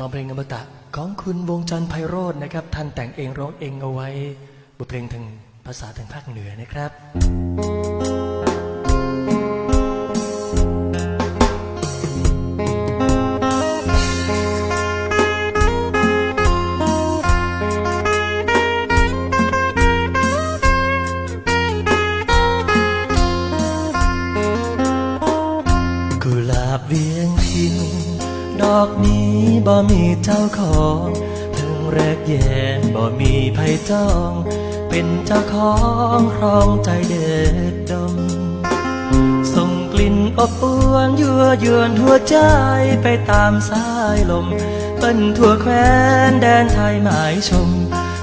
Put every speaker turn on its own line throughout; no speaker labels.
ฟังเพลงอมตะของคุณวงจันทร์ไพโรจน์นะครับ ท่านแต่งเองร้องเองเอาไว้บทเพลงทางภาษาทางภาคเหนือนะครับ บ่มีเจ้าของเพิ่งแรกแย่บ่มีไผจ้อง เป็นเจ้าของครองใจเด็ดดม ส่งกลิ่นอบอวนยั่วยวนหัวใจไปตามสายลมเปิ้นทั่วแคว้นแดนไทยหมายชม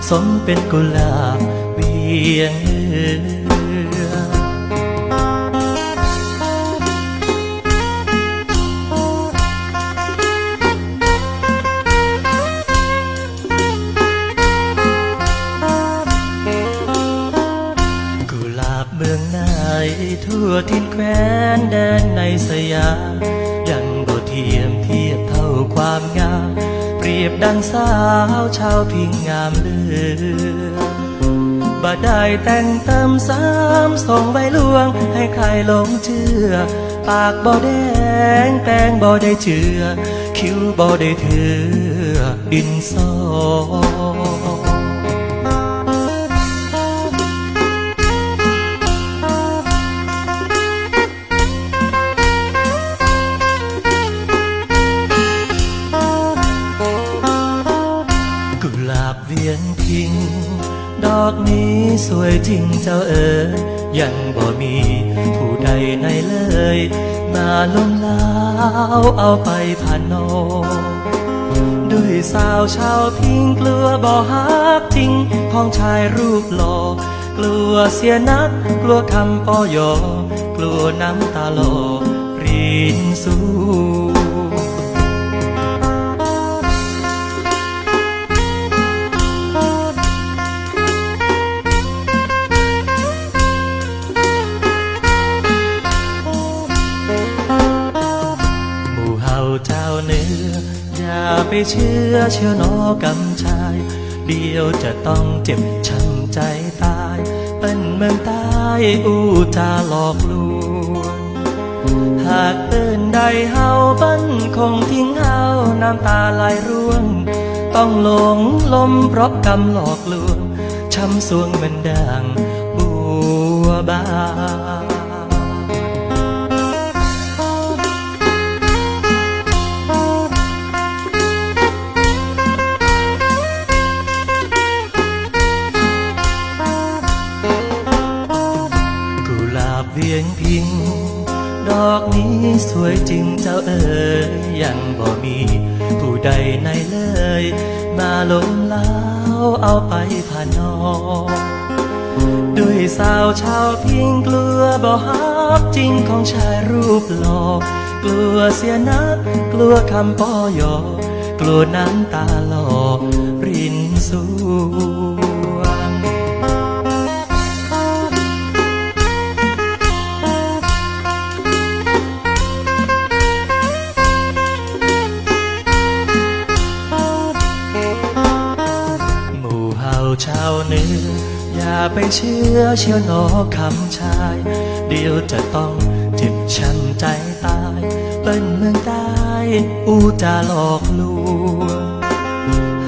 สมเป็นกุหลาบเวียงเอือ ทินแคว้นแดนในสยามยังบ่เทียมเทียบเท่าความงาม เปรียบดังสาวชาวพิงงามเลือบ่ได้แต่งเติมซ้ำส่งใบลวงให้ใครหลงเชื่อ ปากบ่แดงแป้งบ่ได้เชื่อ คิ้วบ่ได้เถือดินสอ พิง ดอกนี้สวยจริงเจ้าเอ๋ยยังบ่มีผู้ใดในเลยมาล้มลาวเอาไปผ่านโนด้วยสาวชาวพิงกลัวบ่ฮักจริงของชายรูปหล่อกลัวเสียนักกลัวคำปอยอกลัวน้ำตาหลอรินสู่ ไปเชื่อเชื่อนอกำชาย เดียวจะต้องเจ็บช้ำใจตายเป็นเมืองใต้อู้จาหลอกลวงหากเอิ้นใดเฮาบั้นคงทิ้งเฮาน้ำตาไหลร่วง ต้องหลงลมเพราะกรรมหลอกลวงช้ำสวงเหมือนดัง เวียงพิง ดอกนี้สวยจริงเจ้าเอ๋ยยังบ่มี ผู้ใดในเลย มาล้มลาวเอาไปผ่านนองด้วยสาวชาวพิงกลัวบ่ฮักจริงของชายรูปหล่อกลัวเสียนัก กลัวคำปอยอกลัวน้ำตาหลอกรินสู ไปเชื่อเชียวหนอคำชาย เดี๋ยวจะต้องเจ็บช้ำใจตายเป็นเมืองใต้อูจะหลอกลวง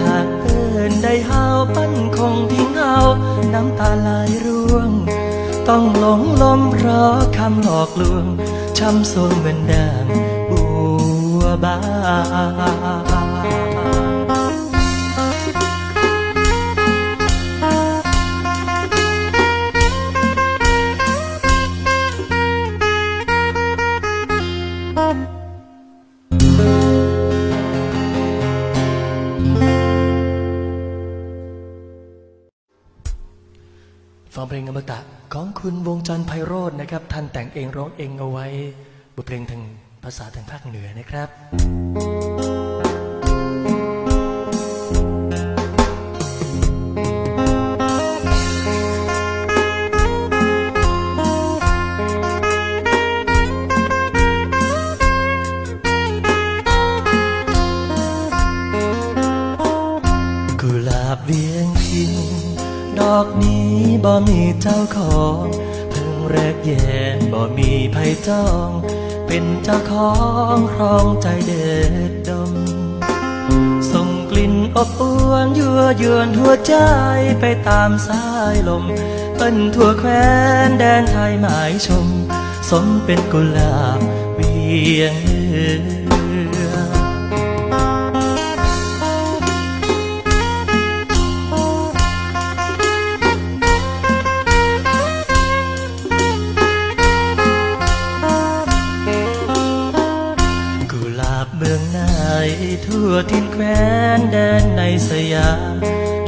หากเอินได้เฮาปั้นคงทิ้งเฮาน้ำตาไหลร่วง ต้องหลงลมเพราะคำหลอกลวงช้ำสวงเหมือนดังบัวบาน อมเพลงอมตะของคุณวงจันทร์ไพโรธนะครับท่านแต่งเองร้องเองเอาไว้ บทเพลงทางภาษาทางภาคเหนือนะครับกุหลาบ
เวียงพินด
อกนี้ บ่มีเจ้าของเพิ่งแรกแย่บ่มีไผจอง เป็นเจ้าของครองใจเด็ดดม ส่งกลิ่นอบอวนยั่วยวนหัวใจไปตามสายลมเป็นทั่วแคว้นแดนไทยหมายชม สมเป็นกุหลาบเวียงเลือ ทั่วทินแคว้นแดนในสยาม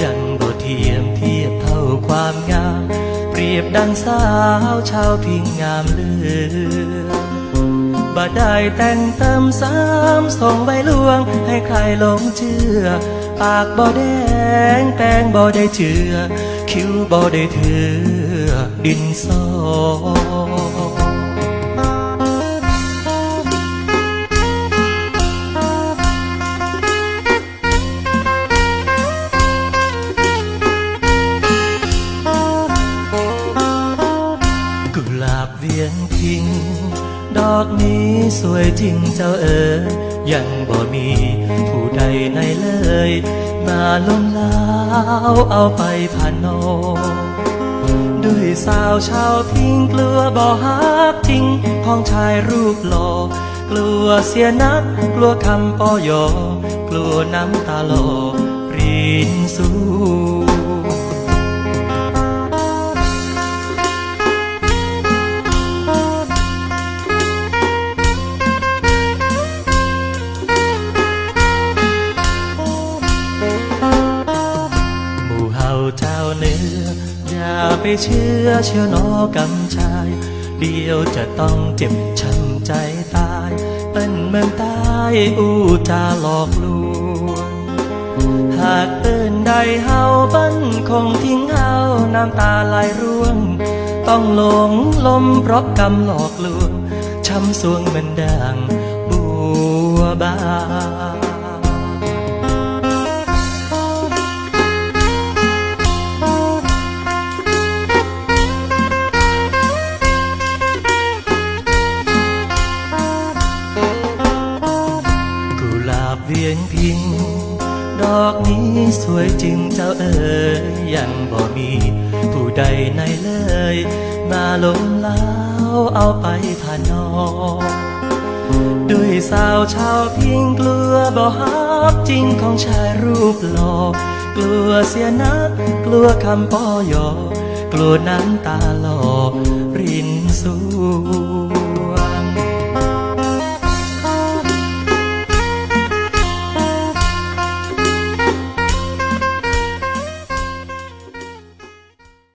ยังบ่เทียมเทียบเท่าความงาม เปรียบดังสาวชาวพิงงามเลือบ่ได้แต่งเติมซ้ำส่งใบลวง ให้ใครหลงเชื่อ ปากบ่แดงแป้งบ่ได้เชื่อ คิ้วบ่ได้เถือดินสอ ยจริงเจ้าเอ๋ยยังบ่มีผู้ใดในเลยมาล้มลาวเอาไปผ่านโนด้วยสาวชาวพิงกลัวบ่ฮักจริงของชายรูปหล่อกลัวเสียนักกลัวคำปอยอกลัวน้ำตาหลอรินสู ไปเชื่อเชื่อนอกำชาย เดียวจะต้องเจ็บช้ำใจตายเป็นเมืองใต้อูจาหลอกลวง หากเอิ้นใดเฮาบั้นคงทิ้งเฮาน้ำตาไหลร่วง ต้องหลงลมเพราะกรรมหลอกลวงช้ำสวงเหมือนด่างบัวบาน วยจริงเจ้าเอ๋ยยังบ่มี ผู้ใดในเลย มาลมลาวเอาไปผ่านนองด้วยสาวชาวพิงกลัวบ่ฮักจริงของชายรูปหลอกกลัวเสียนักกลัวคำปอยอกลัวน้ำตาหลอกรินสู